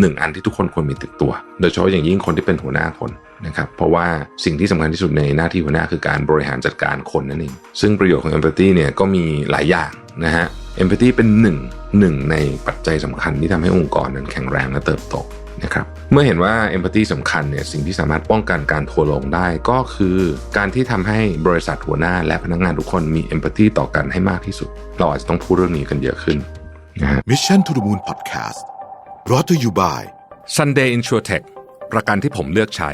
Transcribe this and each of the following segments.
หนึ่งอันที่ทุกคนควรมีติดตัว โดยเฉพาะอย่างยิ่งคนที่เป็นหัวหน้าคนนะครับเพราะว่าสิ่งที่สำคัญที่สุดในหน้าที่หัวหน้าคือการบริหารจัดการคนนั่นเองซึ่งประโยชน์ของ empathy เนี่ยก็มีหลายอย่างนะฮะ empathy เป็นหนึ่งหนึ่งในปัจจัยสำคัญที่ทำให้องค์กรนั้นแข็งแรงและเติบโตนะครับเมื่อเห็นว่า empathy สำคัญเนี่ยสิ่งที่สามารถป้องกันการทัวลงได้ก็คือการที่ทำให้บริษัทหัวหน้าและพนักงานทุกคนมี empathy ต่อกันให้มากที่สุด เราอาจจะต้องพูดเรื่องนี้กันเยอะขึ้นนะฮะ Mission to the Moon Podcast brought to you by Sunday InsurTech ประกันที่ผมเลือกใช้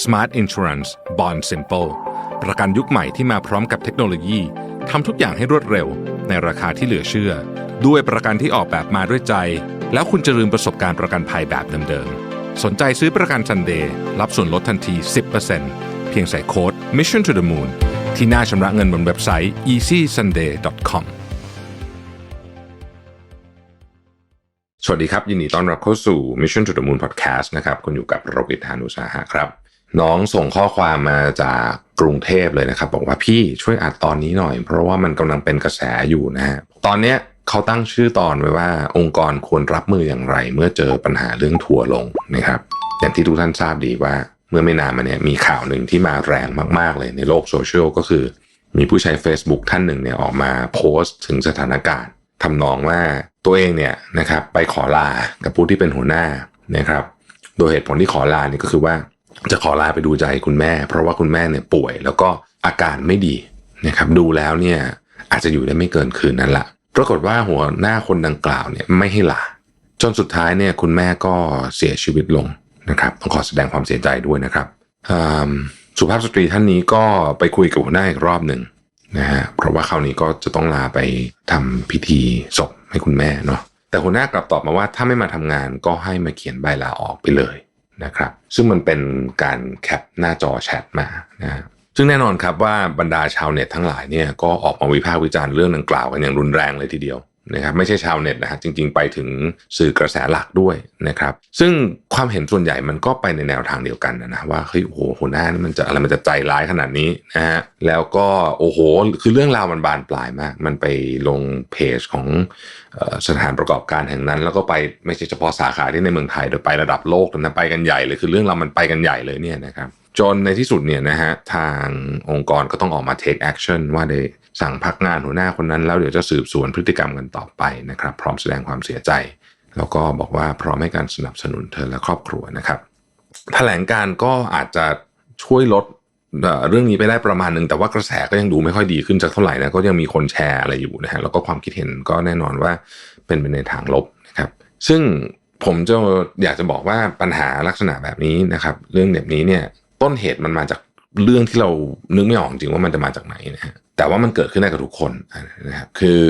Smart Insurance Bond Simple ประกันยุคใหม่ที่มาพร้อมกับเทคโนโลยีทำทุกอย่างให้รวดเร็ว ในราคาที่เหลือเชื่อ ด้วยประกันที่ออกแบบมาด้วยใจ แล้วคุณจะลืมประสบการณ์ประกันภัยแบบเดิมๆ สนใจซื้อประกัน Sunday รับส่วนลดทันที 10%เพียงใส่โค้ด Mission to the Moon ที่หน้าชำระเงินบนเว็บไซต์ easysunday.com สวัสดีครับ ยินดีต้อนรับเข้าสู่ Mission to the Moon Podcast นะครับคุณอยู่กับโรบิทานุสาหะครับ น้องส่งข้อความมาจากกรุงเทพเลยนะครับ บอกว่าพี่ช่วยอัดตอนนี้หน่อย เพราะว่ามันกำลังเป็นกระแสอยู่นะฮะตอนเนี้ยเขาตั้งชื่อตอนไว้ว่าองค์กรควรรับมืออย่างไร เมื่อเจอปัญหาเรื่องทัวร์ลงนะครับ อย่างที่ทุกท่านทราบดีว่า เมื่อไม่นานมาเนี่ยมีข่าวหนึ่งที่มาแรงมากๆเลยในโลกโซเชียลก็คือ มีผู้ใช้ Facebook ท่านหนึ่งเนี่ยออกมาโพสต์ถึงสถานการณ์ทำนองว่า ตัวเองเนี่ยนะครับไปขอลากับผู้ที่เป็นหัวหน้านะครับ โดยเหตุผลที่ขอลาเนี่ยก็คือว่าจะขอลาไปดูใจคุณแม่ เพราะว่าคุณแม่เนี่ยป่วย แล้วก็อาการไม่ดีนะครับดูแล้วเนี่ยอาจจะอยู่ได้ไม่เกินคืนนั้นละปรากฏว่าหัวหน้าคนดังกล่าวเนี่ยไม่ให้ลา จนสุดท้ายเนี่ยคุณแม่ก็เสียชีวิตลงนะครับต้องขอแสดงความเสียใจด้วยนะครับสุภาพสตรีท่านนี้ก็ไปคุยกับหัวหน้าอีกรอบหนึ่งนะฮะเพราะว่าคราวนี้ก็จะต้องลาไปทำพิธีศพ ให้คุณแม่เนาะแต่หัวหน้ากลับตอบมาว่าถ้าไม่มาทำงานก็ให้มาเขียนใบลาออกไปเลยนะครับ ซึ่งมันเป็นการแคปหน้าจอแชทมานะฮะซึ่งแน่นอนครับว่าบรรดาชาวเน็ตทั้งหลายเนี่ยก็ออกมาวิพากษ์วิจารณ์เรื่องดังกล่าวกันอย่างรุนแรงเลยทีเดียว นะครับไม่ใช่ชาวเน็ตนะฮะจริง ๆ ไปถึงสื่อกระแสหลักด้วยนะครับ ซึ่งความเห็นส่วนใหญ่มันก็ไปในแนวทางเดียวกันนะนะว่าเฮ้ยโอ้โหหัวหน้านี่มันจะอะไรมันจะใจร้ายขนาดนี้นะฮะแล้วก็โอ้โหคือเรื่องราวมันบานปลายมาก มันไปลงเพจของออสถานประกอบการแห่งนั้น แล้วก็ไปไม่ใช่เฉพาะสาขาที่ในเมืองไทยแต่ไประดับโลกนะไปกันใหญ่เลยคือเรื่องราวมันไปกันใหญ่เลยเนี่ยนะครับจนในที่สุดเนี่ยนะฮะทางองค์กรก็ต้องออกมา take action ว่าได้ สั่งพักงานหัวหน้าคนนั้น แล้วเดี๋ยวจะสืบสวนพฤติกรรมกันต่อไปนะครับ พร้อมแสดงความเสียใจ แล้วก็บอกว่าพร้อมให้การสนับสนุนเธอและครอบครัวนะครับแถลงการก็อาจจะช่วยลดเรื่องนี้ไปได้ประมาณหนึ่งแต่ว่ากระแสก็ยังดูไม่ค่อยดีขึ้นสักเท่าไหร่นะก็ยังมีคนแชร์อะไรอยู่นะฮะแล้วก็ความคิดเห็นก็แน่นอนว่าเป็นไปในทางลบนะครับ ซึ่งผมจะอยากจะบอกว่าปัญหาลักษณะแบบนี้นะครับ เรื่องแบบนี้เนี่ยต้นเหตุมันมาจากเรื่องที่เรานึกไม่ออกจริงว่ามันจะมาจากไหนนะฮะ แต่ว่ามันเกิดขึ้นได้กับทุกคนนะครับคือ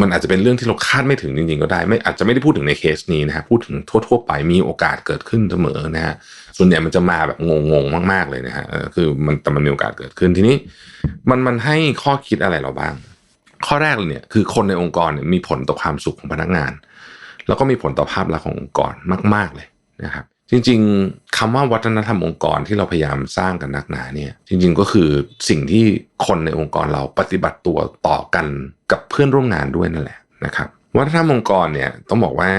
มันอาจจะเป็นเรื่องที่เราคาดไม่ถึงจริงๆก็ได้ ไม่อาจจะไม่ได้พูดถึงในเคสนี้นะฮะพูดถึงทั่วๆไปมีโอกาสเกิดขึ้นเสมอนะฮะส่วนใหญ่มันจะมาแบบงงๆมาก ๆเลยนะฮะคือมันแต่มันมีโอกาสเกิดขึ้นทีนี้ มันมันให้ข้อคิดอะไรเราบ้าง ข้อแรกเลยเนี่ยคือคนในองค์กรเนี่ยมีผลต่อความสุขของพนักงาน แล้วก็มีผลต่อภาพลักษณ์ขององค์กรมาก ๆเลยนะครับ จริงๆคำว่าวัฒนธรรมองค์กรที่เราพยายามสร้างกันนักหนาเนี่ย จริง ๆ ก็คือสิ่งที่คนในองค์กรเราปฏิบัติตัวต่อกันกับเพื่อนร่วมงานด้วยนั่นแหละนะครับวัฒนธรรมองค์กรเนี่ยต้องบอกว่า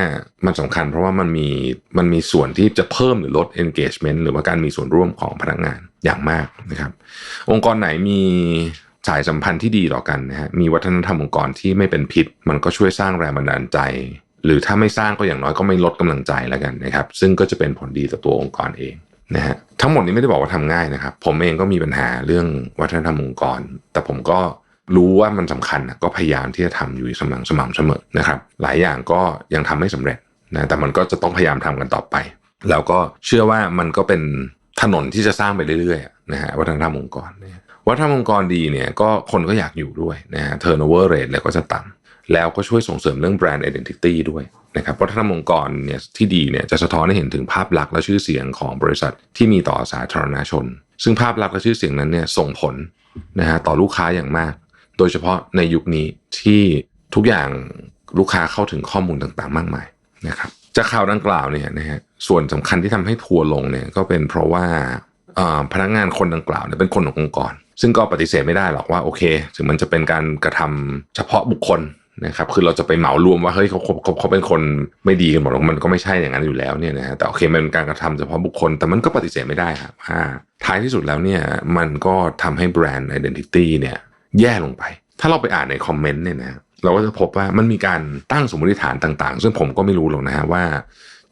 มันสำคัญเพราะว่ามันมีมันมีส่วนที่จะเพิ่มหรือลด engagement หรือว่าการมีส่วนร่วมของพนักงานอย่างมากนะครับ องค์กรไหนมีสายสัมพันธ์ที่ดีต่อกันนะฮะมีวัฒนธรรมองค์กรที่ไม่เป็นพิษ มันก็ช่วยสร้างแรงบันดาลใจ หรือถ้าไม่สร้างก็อย่างน้อยก็ไม่ลดกำลังใจแล้วกันนะครับ ซึ่งก็จะเป็นผลดีต่อตัวองค์กรเองนะฮะทั้งหมดนี้ไม่ได้บอกว่าทำง่ายนะครับ ผมเองก็มีปัญหาเรื่องวัฒนธรรมองค์กร แต่ผมก็รู้ว่ามันสำคัญก็พยายามที่จะทำอยู่สม่ำสม่ำเสมอนะครับ หลายอย่างก็ยังทำไม่สำเร็จนะแต่มันก็จะต้องพยายามทำกันต่อไป แล้วก็เชื่อว่ามันก็เป็นถนนที่จะสร้างไปเรื่อยๆนะฮะวัฒนธรรมองค์กรวัฒนธรรมองค์กรดีเนี่ยก็คนก็อยากอยู่ด้วยนะฮะ turnover rate แล้วก็จะต่ำ แล้วก็ช่วยส่งเสริมเรื่อง brand identity ด้วยนะครับวัฒนธรรมองค์กรเนี่ยที่ดีเนี่ยจะสะท้อนให้เห็นถึงภาพลักษณ์และชื่อเสียงของบริษัทที่มีต่อสาธารณชน ซึ่งภาพลักษณ์และชื่อเสียงนั้นเนี่ยส่งผลนะฮะต่อลูกค้าอย่างมาก โดยเฉพาะในยุคนี้ที่ทุกอย่างลูกค้าเข้าถึงข้อมูลต่างๆ มากมายนะครับจากข่าวดังกล่าวเนี่ยนะฮะส่วนสำคัญที่ทำให้ทัวร์ลงเนี่ยก็เป็นเพราะว่าอ่อพนักงานคนดังกล่าวเนี่ยเป็นคนขององค์กร ซึ่งก็ปฏิเสธไม่ได้หรอกว่าโอเค ถึงมันจะเป็นการกระทำเฉพาะบุคคล นะครับคือเราจะไปเหมารวมว่าเฮ้ยเขาเขาเขาเป็นคนไม่ดีกันหมดมันก็ไม่ใช่อย่างนั้นอยู่แล้วเนี่ยนะฮะแต่โอเคมันเป็นการกระทำเฉพาะบุคคล แต่มันก็ปฏิเสธไม่ได้ครับว่าท้ายที่สุดแล้วเนี่ยมันก็ทำให้แบรนด์ไอดีนิตี้เนี่ยแย่ลงไป ถ้าเราไปอ่านในคอมเมนต์เนี่ยนะเราก็จะพบว่ามันมีการตั้งสมมติฐานต่างๆ ซึ่งผมก็ไม่รู้หรอกนะฮะว่า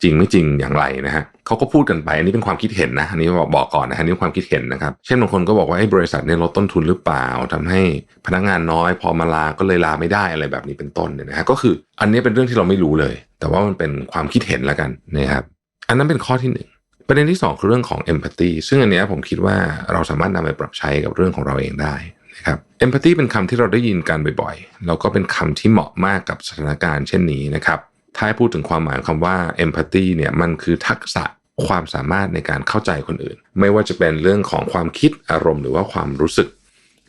จริงไม่จริงอย่างไรนะฮะเขาก็พูดกันไปอันนี้เป็นความคิดเห็นนะอันนี้บอกบอกก่อนนะฮะอันนี่ความคิดเห็นนะครับ เช่นบางคนก็บอกว่าไอ้บริษัทเนี่ยลดต้นทุนหรือเปล่าทำให้พนักงานน้อย พอมาลาก็เลยลาไม่ได้อะไรแบบนี้เป็นต้นเนี่ยนะฮะก็คืออันนี้เป็นเรื่องที่เราไม่รู้เลย แต่ว่ามันเป็นความคิดเห็นแล้วกันนะครับอันนั้นเป็นข้อที่หนึ่งประเด็นที่สองคือเรื่องของ empathy ซึ่งอันนี้ผมคิดว่าเราสามารถนำไปปรับใช้กับเรื่องของเราเองได้นะครับ empathy เป็นคำที่เราได้ยินกันบ่อยๆ แล้วก็เป็นคำที่เหมาะมากกับสถานการณ์เช่นนี้นะครับ ถ้าพูดถึงความหมายคำว่า empathy เนี่ยมันคือทักษะความสามารถในการเข้าใจคนอื่น ไม่ว่าจะเป็นเรื่องของความคิดอารมณ์หรือว่าความรู้สึก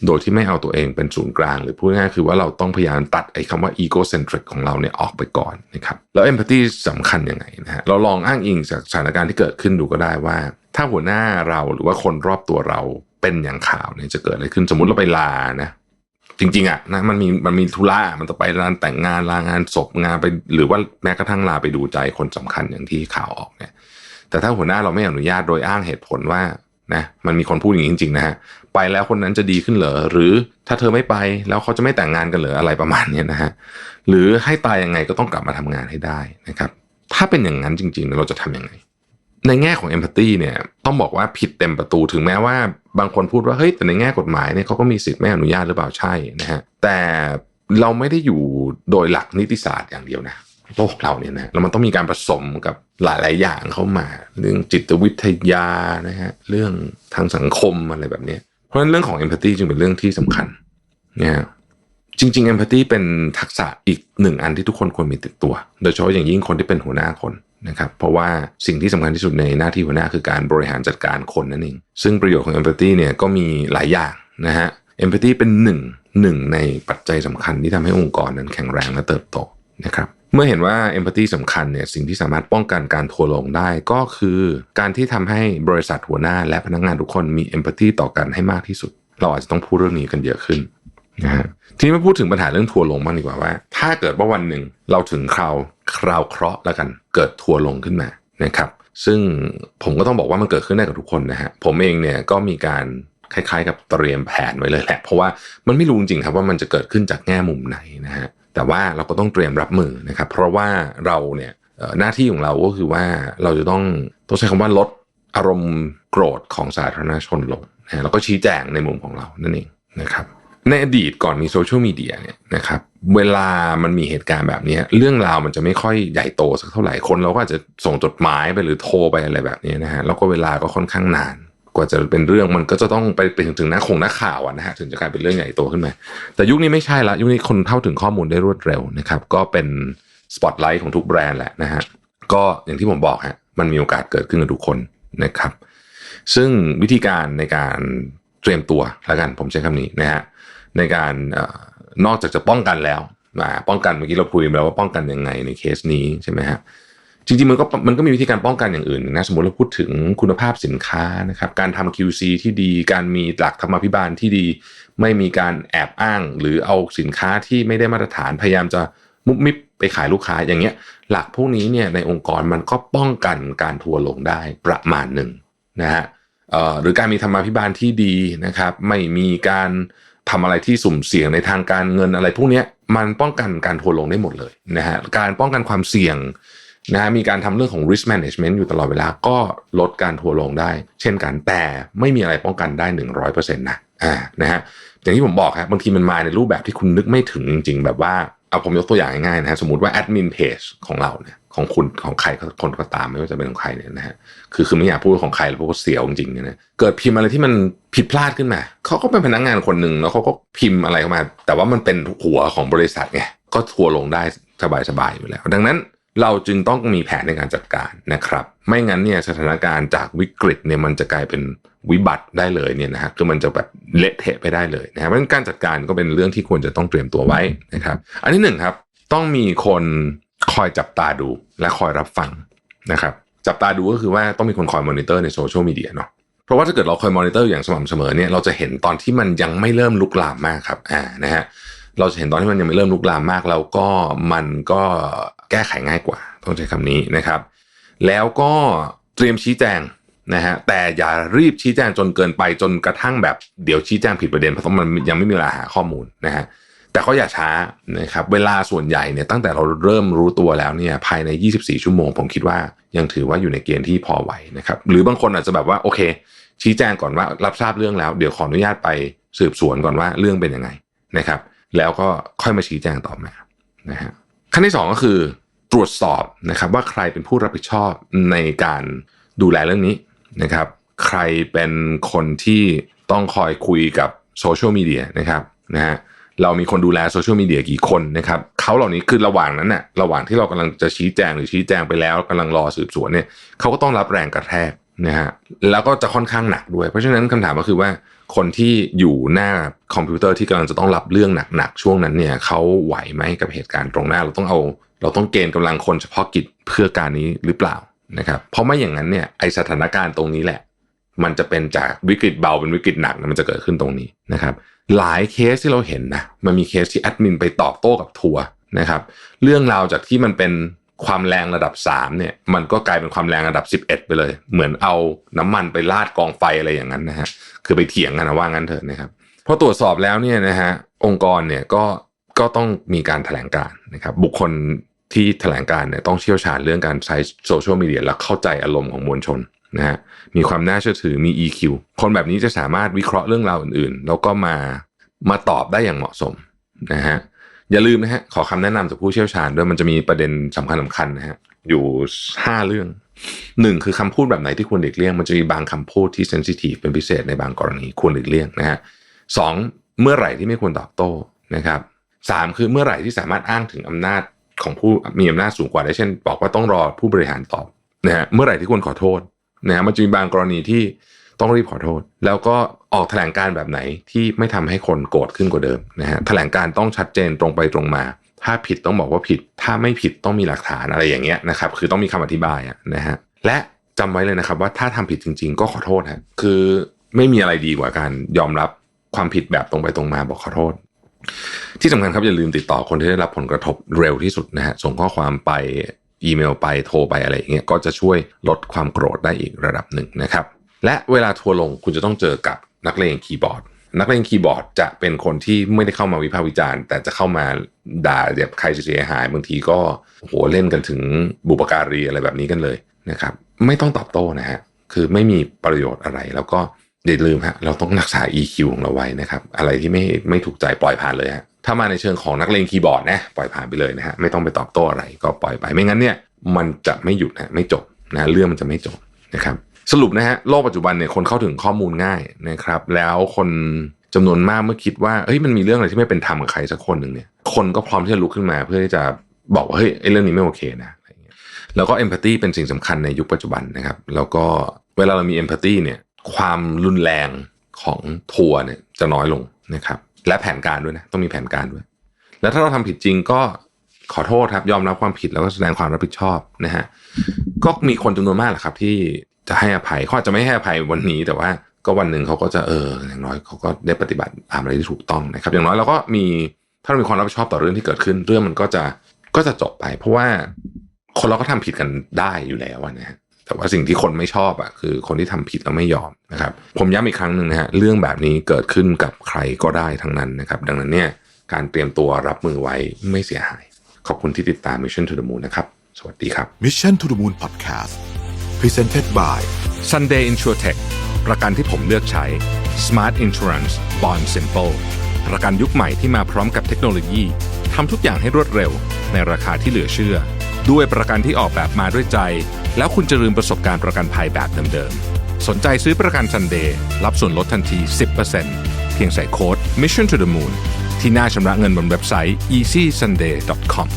โดยที่ไม่เอาตัวเองเป็นศูนย์กลาง หรือพูดง่ายคือว่าเราต้องพยายามตัดไอ้คำว่า egocentric ของเราเนี่ยออกไปก่อนนะครับแล้ว empathy สำคัญยังไงนะฮะเราลองอ้างอิงจากสถานการณ์ที่เกิดขึ้นดูก็ได้ว่า ถ้าหัวหน้าเราหรือว่าคนรอบตัวเราเป็นอย่างข่าวเนี่ยจะเกิดอะไรขึ้นสมมติเราไปลานะ จริง ๆอะนะมันมีมันมีธุระมันจะไปงานแต่งงานลางานศพงานไป หรือว่าแม้กระทั่งลาไปดูใจคนสำคัญอย่างที่ข่าวออกเนี่ย แต่ถ้าหัวหน้าเราไม่อนุญาตโดยอ้างเหตุผลว่านะมันมีคนพูดอย่างนี้จริงๆนะฮะไปแล้วคนนั้นจะดีขึ้นเหรอหรือถ้าเธอไม่ไปแล้วเขาจะไม่แต่งงานกันเหรออะไรประมาณนี้นะฮะหรือให้ตายยังไงก็ต้องกลับมาทำงานให้ได้นะครับ ถ้าเป็นอย่างนั้นจริง ๆ เราจะทำยังไง ในแง่ของ empathy เนี่ยต้องบอกว่าผิดเต็มประตูถึงแม้ว่าบางคนพูดว่าเฮ้ยแต่ในแง่กฎหมายเนี่ยเขาก็มีสิทธิ์ไม่อนุญาตหรือเปล่าใช่นะฮะแต่เราไม่ได้อยู่โดยหลักนิติศาสตร์อย่างเดียวนะโลกเราเนี่ยนะแล้วมันต้องมีการผสมกับหลาย ๆ อย่างเข้ามา เรื่องจิตวิทยานะฮะเรื่องทางสังคมอะไรแบบนี้เพราะฉะนั้นเรื่องของ empathy จึงเป็นเรื่องที่สำคัญเนี่ยจริงๆ empathy เป็นทักษะอีกหนึ่งอันที่ทุกคนควรมีติดตัว โดยเฉพาะอย่างยิ่งคนที่เป็นหัวหน้าคน นะครับเพราะว่าสิ่งที่สำคัญที่สุดในหน้าที่หัวหน้าคือการบริหารจัดการคนนั่นเอง ซึ่งประโยชน์ของ empathy เนี่ยก็มีหลายอย่างนะฮะ empathy เป็นหนึ่งหนึ่งในปัจจัยสำคัญที่ทำให้องค์กรนั้นแข็งแรงและเติบโตนะครับเมื่อเห็นว่า empathy สำคัญเนี่ยสิ่งที่สามารถป้องกันการทัวลงได้ก็คือการที่ทำให้บริษัทหัวหน้าและพนักงานทุกคนมี empathy ต่อกันให้มากที่สุด เราอาจจะต้องพูดเรื่องนี้กันเยอะขึ้น นะฮะทีนี้มาพูดถึงปัญหาเรื่องทัวร์ลงบ้างดีกว่าว่า ถ้าเกิดว่าวันหนึ่งเราถึงคราวคราวเคราะห์แล้วกัน เกิดทัวร์ลงขึ้นมานะครับ ซึ่งผมก็ต้องบอกว่ามันเกิดขึ้นได้กับทุกคนนะฮะผมเองเนี่ยก็มีการคล้ายๆ กับเตรียมแผนไว้เลยแหละ เพราะว่ามันไม่รู้จริงครับว่ามันจะเกิดขึ้นจากแง่มุมไหนนะฮะแต่ว่าเราก็ต้องเตรียมรับมือนะครับ เพราะว่าเราเนี่ยหน้าที่ของเราก็คือว่าเราจะต้องต้องใช้คำว่าลดอารมณ์โกรธของสาธารณชนลงนะแล้วก็ชี้แจงในมุมของเรานั่นเองนะครับ ในอดีตก่อนมีโซเชียลมีเดียเนี่ยนะครับเวลามันมีเหตุการณ์แบบนี้เรื่องราวมันจะไม่ค่อยใหญ่โตสักเท่าไหร่คนเราก็อาจจะส่งจดหมายไปหรือโทรไปอะไรแบบนี้นะฮะแล้วก็เวลาก็ค่อนข้างนาน กว่าจะเป็นเรื่องมันก็จะต้องไปไปถึงถึงน้าคงน้าข่าวอะนะฮะถึงจะกลายเป็นเรื่องใหญ่โตขึ้นมา แต่ยุคนี้ไม่ใช่ละยุคนี้คนเข้าถึงข้อมูลได้รวดเร็วนะครับก็เป็นสปอตไลท์ของทุกแบรนด์แหละนะฮะก็อย่างที่ผมบอกฮะมันมีโอกาสเกิดขึ้นกับทุกคนนะครับ ซึ่งวิธีการในการเตรียมตัวแล้วกันผมใช้คำนี้นะฮะ ในการนอกจากจะป้องกันแล้วมาป้องกันเมื่อกี้เราคุยไปแล้วว่าป้องกันยังไงในเคสนี้ใช่ไหมฮะจริงๆมันก็มันก็มีวิธีการป้องกันอย่างอื่นนะสมมติเราพูดถึงคุณภาพสินค้านะครับการทำ QC ที่ดีการมีหลักธรรมาภิบาลที่ดี ไม่มีการแอบอ้าง หรือเอาสินค้าที่ไม่ได้มาตรฐานพยายามจะมุบมิบไปขายลูกค้าอย่างเงี้ย หลักพวกนี้เนี่ยในองค์กรมันก็ป้องกันการทัวร์ลงได้ประมาณหนึ่งนะฮะหรือการมีธรรมาภิบาลที่ดีนะครับ ไม่มีการ ทำอะไรที่สุ่มเสี่ยงในทางการเงินอะไรพวกนี้มันป้องกันการทัวร์ลงได้หมดเลยนะฮะการป้องกันความเสี่ยงนะฮะมีการทำเรื่องของ risk management อยู่ตลอดเวลาก็ลดการทัวร์ลงได้ เช่นกันแต่ไม่มีอะไรป้องกันได้ 100%นะอ่านะฮะอย่างที่ผมบอกครับบางทีมันมาในรูปแบบที่คุณนึกไม่ถึงจริงๆแบบว่าเอาผมยกตัวอย่างง่ายๆนะฮะสมมติว่าแอดมินเพจของเราเนี่ย ของคุณของใครคนก็ตามไม่ว่าจะเป็นของใครเนี่ยนะฮะคือคือไม่อยากพูดของใครแล้วเพราะว่าเสียวจริงๆเนี่ยนะเกิดพิมพ์อะไรที่มันผิดพลาดขึ้นมาเขาก็เป็นพนักงานคนหนึ่งแล้วเขาก็พิมพ์อะไรเข้ามา แต่ว่ามันเป็นหัวของบริษัทไงก็ทัวลงได้สบายๆอยู่แล้ว ดังนั้นเราจึงต้องมีแผนในการจัดการนะครับ ไม่งั้นเนี่ยสถานการณ์จากวิกฤตเนี่ยมันจะกลายเป็นวิบัติได้เลยเนี่ยนะฮะคือมันจะแบบเละเทะไปได้เลยนะครับเพราะฉะนั้นการจัดการก็เป็นเรื่องที่ควรจะต้องเตรียมตัวไว้นะครับ อันที่หนึ่งครับ ต้องมีคน คอยจับตาดูและคอยรับฟังนะครับจับตาดูก็คือว่าต้องมีคนคอยมอนิเตอร์ในโซเชียลมีเดียเนาะเพราะว่าถ้าเกิดเราคอยมอนิเตอร์อย่างสม่ำเสมอเนี่ยเราจะเห็นตอนที่มันยังไม่เริ่มลุกลามมากครับอ่านะฮะเราจะเห็นตอนที่มันยังไม่เริ่มลุกลามมากแล้วก็มันก็แก้ไขง่ายกว่าต้องใช้คำนี้นะครับ แล้วก็เตรียมชี้แจงนะฮะแต่อย่ารีบชี้แจงจนเกินไปจนกระทั่งแบบเดี๋ยวชี้แจงผิดประเด็นเพราะมันยังไม่มีเวลาหาข้อมูลนะฮะ แต่ก็อย่าช้านะครับเวลาส่วนใหญ่เนี่ยตั้งแต่เราเริ่มรู้ตัวแล้วเนี่ยภายใน 24 ชั่วโมง ผมคิดว่ายังถือว่าอยู่ในเกณฑ์ที่พอไหวนะครับหรือบางคนอาจจะแบบว่าโอเค ชี้แจงก่อนว่ารับทราบเรื่องแล้ว เดี๋ยวขออนุญาตไปสืบสวนก่อนว่าเรื่องเป็นยังไงนะครับ แล้วก็ค่อยมาชี้แจงต่อมานะฮะขั้นที่สองก็คือตรวจสอบนะครับว่าใครเป็นผู้รับผิดชอบในการดูแลเรื่องนี้นะครับ ใครเป็นคนที่ต้องคอยคุยกับโซเชียลมีเดียนะครับนะฮะ เรามีคนดูแลโซเชียลมีเดียกี่คนนะครับเขาเหล่านี้คือระหว่างนั้นน่ะระหว่างที่เรากำลังจะชี้แจงหรือชี้แจงไปแล้วกำลังรอสืบสวนเนี่ยเขาก็ต้องรับแรงกระแทกนะฮะแล้วก็จะค่อนข้างหนักด้วย เพราะฉะนั้นคำถามก็คือว่าคนที่อยู่หน้าคอมพิวเตอร์ที่กำลังจะต้องรับเรื่องหนักๆช่วงนั้นเนี่ยเขาไหวไหมกับเหตุการณ์ตรงหน้า เราต้องเอา เราต้องเกณฑ์กำลังคนเฉพาะกิจเพื่อการนี้หรือเปล่านะครับเพราะไม่อย่างนั้นเนี่ยไอสถานการณ์ตรงนี้แหละ มันจะเป็นจากวิกฤตเบาเป็นวิกฤตหนักมันจะเกิดขึ้นตรงนี้นะครับ หลายเคสที่เราเห็นนะมันมีเคสที่แอดมินไปตอบโต้กับทัวร์นะครับ เรื่องราวจากที่มันเป็นความแรงระดับ3เนี่ยมันก็กลายเป็นความแรงระดับ 11 ไปเลย เหมือนเอาน้ำมันไปลาดกองไฟอะไรอย่างนั้นนะฮะคือไปเถียงกันนะว่างั้นเถอะนะครับพอตรวจสอบแล้วเนี่ยนะฮะองค์กรเนี่ยก็ก็ต้องมีการถแถลงการนะครับบุคคลที่แถลงการเนี่ยต้องเชี่ยวชาญเรื่องการใช้โซเชียลมีเดียและเข้าใจอารมณ์ของมวลชน นะฮะมีความน่าเชื่อถือมี EQ คนแบบนี้จะสามารถวิเคราะห์เรื่องราวอื่นๆ แล้วก็มามาตอบได้อย่างเหมาะสมนะฮะอย่าลืมนะฮะขอคำแนะนำจากผู้เชี่ยวชาญด้วยมันจะมีประเด็นสำคัญสำคัญนะฮะอยู่ห้าเรื่องหนึ่งคือคำพูดแบบไหนที่ควรหลีกเลี่ยง มันจะมีบางคำพูดที่เซนซิทีฟเป็นพิเศษในบางกรณีควรหลีกเลี่ยงนะฮะสองเมื่อไหร่ที่ไม่ควรตอบโต้นะครับสามคือเมื่อไหร่ที่สามารถอ้างถึงอำนาจของผู้มีอำนาจสูงกว่าได้เช่น บอกว่าต้องรอผู้บริหารตอบนะฮะเมื่อไหร่ที่ควรขอโทษ นะมันจะมีบางกรณีที่ต้องรีบขอโทษ แล้วก็ออกแถลงการแบบไหนที่ไม่ทำให้คนโกรธขึ้นกว่าเดิมนะฮะแถลงการต้องชัดเจนตรงไปตรงมา ถ้าผิดต้องบอกว่าผิด ถ้าไม่ผิดต้องมีหลักฐานอะไรอย่างเงี้ยนะครับคือต้องมีคำอธิบายนะฮะและจำไว้เลยนะครับว่าถ้าทำผิดจริง ๆ ก็ขอโทษฮะคือไม่มีอะไรดีกว่าการยอมรับความผิดแบบตรงไปตรงมาบอกขอโทษ ที่สำคัญครับอย่าลืมติดต่อคนที่ได้รับผลกระทบเร็วที่สุดนะฮะส่งข้อความไป อีเมลไปโทรไปอะไรอย่างเงี้ยก็จะช่วยลดความโกรธได้อีกระดับหนึ่งนะครับ และเวลาทัวร์ลงคุณจะต้องเจอกับนักเลงคีย์บอร์ด นักเล่นคีย์บอร์ดจะเป็นคนที่ไม่ได้เข้ามาวิพากษ์วิจารณ์ แต่จะเข้ามาด่าแบบใครเสียหายบางทีก็โหเล่นกันถึงบุปการีอะไรแบบนี้กันเลยนะครับไม่ต้องตอบโต้นะฮะคือไม่มีประโยชน์อะไรแล้วก็อย่าลืมฮะเราต้องรักษา EQ ของเราไว้นะครับ อะไรที่ไม่ไม่ถูกใจปล่อยผ่านเลยฮะ ถ้ามาในเชิงของนักเลงคีย์บอร์ดนะปล่อยผ่านไปเลยนะฮะไม่ต้องไปตอบโต้อะไรก็ปล่อยไปไม่งั้นเนี่ยมันจะไม่หยุดนะไม่จบนะเรื่องมันจะไม่จบนะครับสรุปนะฮะโลกปัจจุบันเนี่ยคนเข้าถึงข้อมูลง่ายนะครับ แล้วคนจำนวนมากเมื่อคิดว่าเฮ้ยมันมีเรื่องอะไรที่ไม่เป็นธรรมกับใครสักคนหนึ่งเนี่ยคนก็พร้อมที่จะลุกขึ้นมา เพื่อที่จะบอกว่าเฮ้ยไอ้เรื่องนี้ไม่โอเคนะอะไรเงี้ยแล้วก็เอมพัตตีเป็นสิ่งสำคัญในยุคปัจจุบันนะครับ แล้วก็เวลาเรามีเอมพัตตีเนี่ยความรุนแรงของทัวร์เนี่ยจะน้อยลงนะครับ และแผนการด้วยนะต้องมีแผนการด้วย แล้วถ้าเราทำผิดจริงก็ขอโทษครับยอมรับความผิดแล้วก็แสดงความรับผิดชอบนะฮะก็มีคนจำนวนมากแหละครับ ที่จะให้อภัยเขาอาจจะไม่ให้อภัยวันนี้แต่ว่าก็วันหนึ่งเขาก็จะเอออย่างน้อยเขาก็ได้ปฏิบัติตามอะไรที่ถูกต้องนะครับ อย่างน้อยเราก็มีถ้าเรามีความรับผิดชอบต่อเรื่องที่เกิดขึ้น เรื่องมันก็จะก็จะจบไป เพราะว่าคนเราก็ทำผิดกันได้อยู่แล้วนะฮะ แต่ว่าสิ่งที่คนไม่ชอบอะคือคนที่ทำผิดแล้วไม่ยอมนะครับ ผมย้ำอีกครั้งหนึ่งนะฮะเรื่องแบบนี้เกิดขึ้นกับใครก็ได้ทั้งนั้นนะครับ ดังนั้นเนี่ยการเตรียมตัวรับมือไว้ไม่เสียหาย ขอบคุณที่ติดตาม Mission to the Moon นะครับ สวัสดีครับ Mission to the Moon Podcast Presented by Sunday InsurTech ประกันที่ผมเลือกใช้ Smart Insurance Bond Simple ประกันยุคใหม่ที่มาพร้อมกับเทคโนโลยีทำทุกอย่างให้รวดเร็ว ในราคาที่เหลือเชื่อ ด้วยประกันที่ออกแบบมาด้วยใจ แล้วคุณจะลืมประสบการณ์ประกันภัยแบบเดิมๆ สนใจซื้อประกันซันเดย์รับส่วนลดทันที 10%เพียงใส่โค้ด Mission to the Moon ที่หน้าชำระเงินบนเว็บไซต์ easysunday.com